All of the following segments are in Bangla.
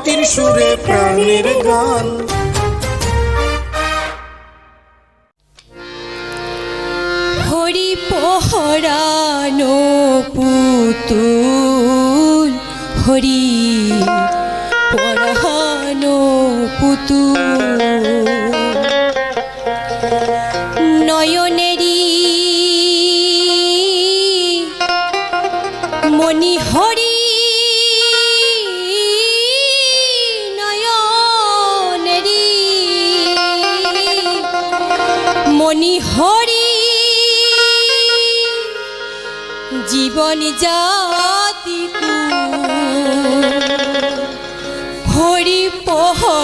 মাটির সুরে প্রাণের গান। হরি পহরানো পুতুল হরি পরহানো পুতুল। জীবন জাতি হরি পহরানো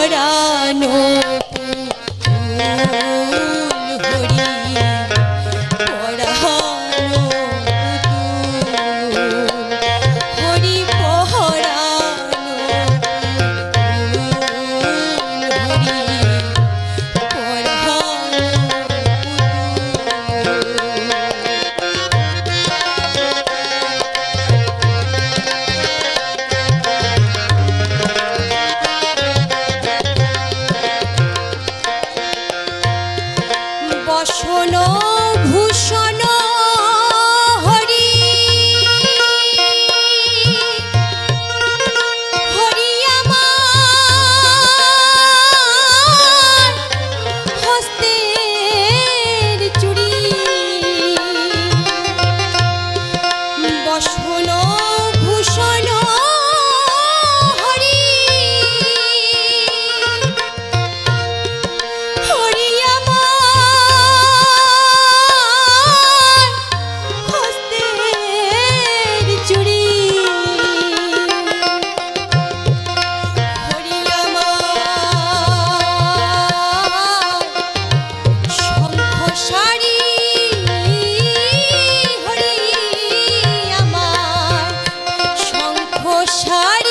আশার